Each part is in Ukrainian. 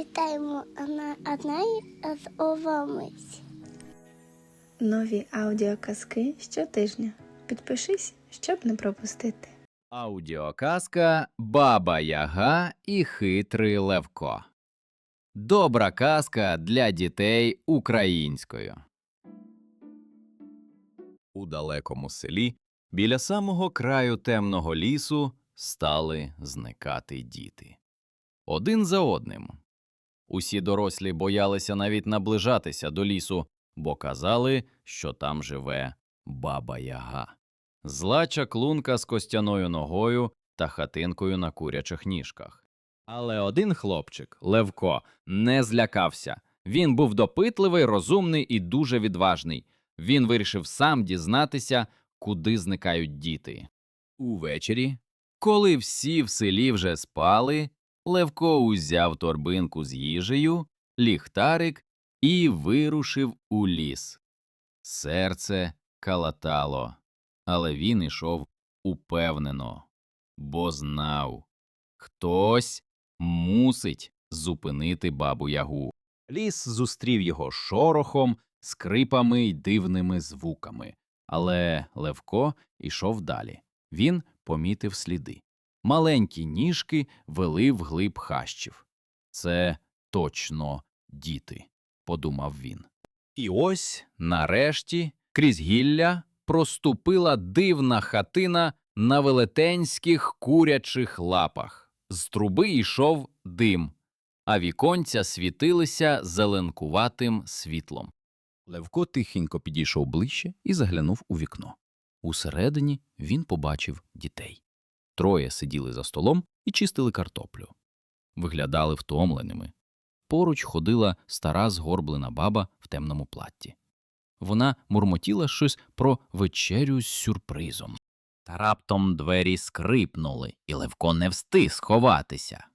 Вітаємо на одній з овамиць. Нові аудіоказки щотижня. Підпишись, щоб не пропустити. Аудіоказка Баба Яга і хитрий Левко. Добра казка для дітей українською. У далекому селі біля самого краю темного лісу стали зникати діти. Один за одним. Усі дорослі боялися навіть наближатися до лісу, бо казали, що там живе Баба Яга. Зла чаклунка з костяною ногою та хатинкою на курячих ніжках. Але один хлопчик, Левко, не злякався. Він був допитливий, розумний і дуже відважний. Він вирішив сам дізнатися, куди зникають діти. Увечері, коли всі в селі вже спали, Левко узяв торбинку з їжею, ліхтарик і вирушив у ліс. Серце калатало, але він ішов упевнено, бо знав, хтось мусить зупинити бабу Ягу. Ліс зустрів його шорохом, скрипами й дивними звуками. Але Левко ішов далі. Він помітив сліди. Маленькі ніжки вели вглиб хащів. Це точно діти, подумав він. І ось, нарешті, крізь гілля проступила дивна хатина на велетенських курячих лапах. З труби йшов дим, а віконця світилися зеленкуватим світлом. Левко тихенько підійшов ближче і заглянув у вікно. Усередині він побачив дітей. Троє сиділи за столом і чистили картоплю. Виглядали втомленими. Поруч ходила стара згорблена баба в темному платті. Вона мурмотіла щось про вечерю з сюрпризом. Та раптом двері скрипнули, і Левко не встиг сховатися.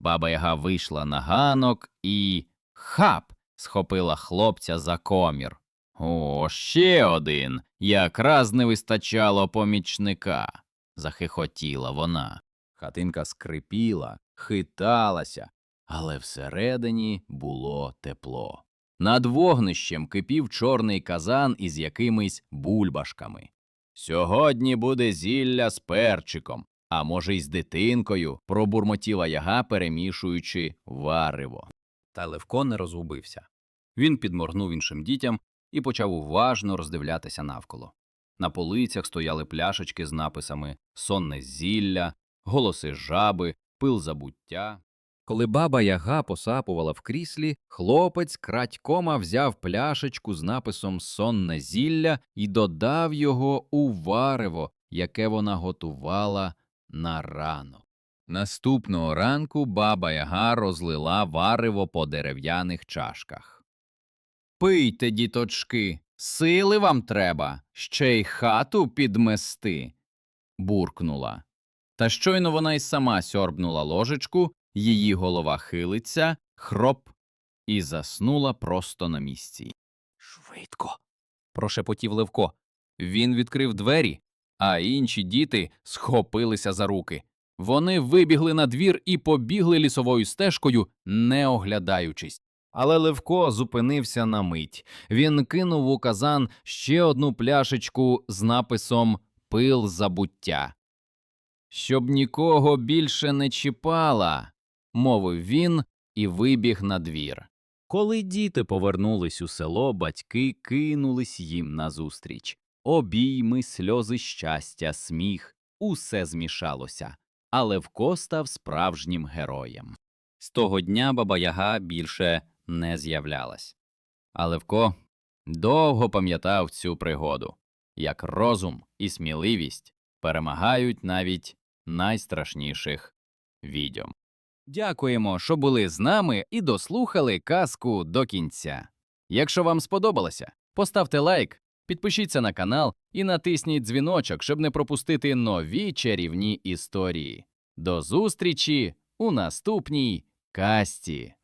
Баба Яга вийшла на ганок і хап схопила хлопця за комір. О, ще один. Якраз не вистачало помічника. Захихотіла вона. Хатинка скрипіла, хиталася, але всередині було тепло. Над вогнищем кипів чорний казан із якимись бульбашками. Сьогодні буде зілля з перчиком, а може, й з дитинкою, пробурмотіла яга, перемішуючи варево. Та Левко не розгубився. Він підморгнув іншим дітям і почав уважно роздивлятися навколо. На полицях стояли пляшечки з написами Сонне зілля, голоси жаби, пил забуття. Коли баба Яга посапувала в кріслі, хлопець крадькома взяв пляшечку з написом Сонне зілля і додав його у варево, яке вона готувала на ранок. Наступного ранку баба Яга розлила варево по дерев'яних чашках. Пийте, діточки, сили вам треба, ще й хату підмести. буркнула. Та щойно вона й сама сьорбнула ложечку, її голова хилиться, хроп, і заснула просто на місці. Швидко. прошепотів Левко. Він відкрив двері, а інші діти схопилися за руки. Вони вибігли на двір і побігли лісовою стежкою, не оглядаючись. Але Левко зупинився на мить. Він кинув у казан ще одну пляшечку з написом Пил забуття. Щоб нікого більше не чіпала, мовив він і вибіг на двір. Коли діти повернулись у село, батьки кинулись їм назустріч. Обійми, сльози щастя, сміх усе змішалося, а Левко став справжнім героєм. З того дня баба Яга більше не з'являлась. А Левко довго пам'ятав цю пригоду, як розум і сміливість перемагають навіть найстрашніших відьом. Дякуємо, що були з нами і дослухали казку до кінця. Якщо вам сподобалося, поставте лайк, підпишіться на канал і натисніть дзвіночок, щоб не пропустити нові чарівні історії. До зустрічі у наступній казці!